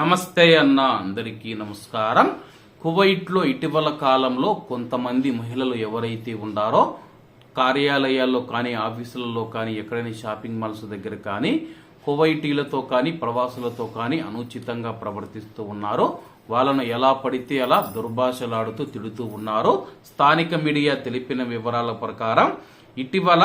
నమస్తే అన్న అందరికీ నమస్కారం. కువైట్లో ఇటీవల కాలంలో కొంతమంది మహిళలు ఎవరైతే ఉన్నారో కార్యాలయాల్లో కానీ ఆఫీసులలో కానీ ఎక్కడైనా షాపింగ్ మాల్స్ దగ్గర కానీ కువైటీలతో కానీ ప్రవాసులతో కానీ అనుచితంగా ప్రవర్తిస్తూ ఉన్నారు. వాళ్ళను ఎలా పడితే అలా దుర్భాషలాడుతూ తిడుతూ ఉన్నారు. స్థానిక మీడియా తెలిపిన వివరాల ప్రకారం ఇటీవల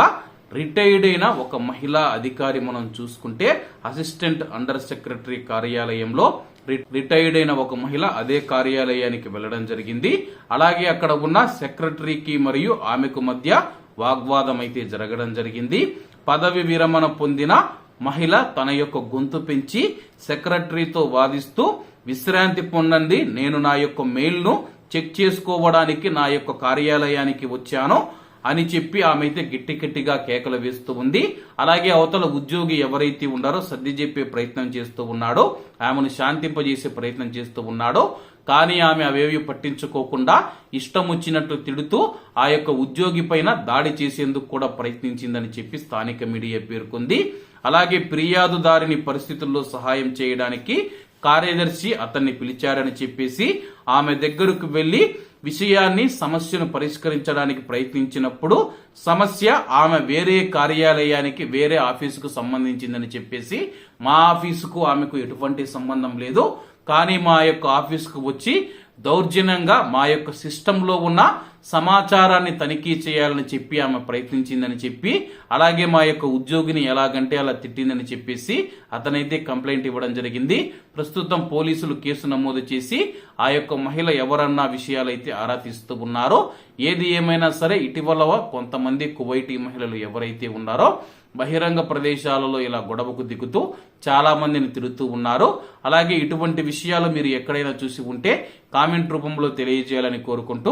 రిటైర్డ్ అయిన ఒక మహిళా అధికారి మనం చూసుకుంటే అసిస్టెంట్ అండర్ సెక్రటరీ కార్యాలయంలో రి- రిటైర్డ్ అయిన ఒక మహిళ అదే కార్యాలయానికి వెళ్ళడం జరిగింది. అలాగే అక్కడ ఉన్న సెక్రటరీకి మరియు ఆమెకు మధ్య వాగ్వాదం అయితే జరగడం జరిగింది. పదవి విరమణ పొందిన మహిళ తన యొక్క గొంతు పెంచి సెక్రటరీతో వాదిస్తూ విశ్రాంతి పొందండి నేను నా యొక్క మెయిల్ను చెక్ చేసుకోవడానికి నా యొక్క కార్యాలయానికి వచ్చాను. అని చెప్పి ఆమె అయితే గిట్టి గట్టిగా కేకలు వేస్తూ ఉంది. అలాగే అవతల ఉద్యోగి ఎవరైతే ఉన్నారో సర్ది చెప్పే ప్రయత్నం చేస్తూ ఉన్నాడో ఆమెను శాంతింపజేసే ప్రయత్నం చేస్తూ ఉన్నాడో కానీ ఆమె అవేవి పట్టించుకోకుండా ఇష్టం వచ్చినట్లు తిడుతూ ఆ యొక్క ఉద్యోగి పైన దాడి చేసేందుకు కూడా ప్రయత్నించిందని చెప్పి స్థానిక మీడియా పేర్కొంది. అలాగే ఫిర్యాదుదారిని పరిస్థితుల్లో సహాయం చేయడానికి కార్యదర్శి అతన్ని పిలిచారని చెప్పేసి ఆమె దగ్గరకు వెళ్ళి విషయాన్ని సమస్యను పరిష్కరించడానికి ప్రయత్నించినప్పుడు సమస్య ఆమె వేరే కార్యాలయానికి వేరే ఆఫీసుకు సంబంధించిందని చెప్పేసి మా ఆఫీసుకు ఆమెకు ఎటువంటి సంబంధం లేదు. కానీ మా యొక్క ఆఫీసుకు వచ్చి దౌర్జన్యంగా మా యొక్క సిస్టంలో ఉన్న సమాచారాన్ని తనిఖీ చేయాలని చెప్పి ఆమె ప్రయత్నించిందని చెప్పి అలాగే మా యొక్క ఉద్యోగిని ఎలాగంటే అలా తిట్టిందని చెప్పేసి అతనైతే కంప్లైంట్ ఇవ్వడం జరిగింది. ప్రస్తుతం పోలీసులు కేసు నమోదు చేసి ఆ యొక్క మహిళ ఎవరన్నా విషయాలైతే ఆరా తీస్తూ ఉన్నారో ఏది ఏమైనా సరే ఇటీవల కొంతమంది కువైటీ మహిళలు ఎవరైతే ఉన్నారో బహిరంగ ప్రదేశాలలో ఇలా గొడవకు దిగుతూ చాలా మందిని తిరుగుతూ ఉన్నారు. అలాగే ఇటువంటి విషయాలు మీరు ఎక్కడైనా చూసి ఉంటే కామెంట్ రూపంలో తెలియజేయాలని కోరుకుంటూ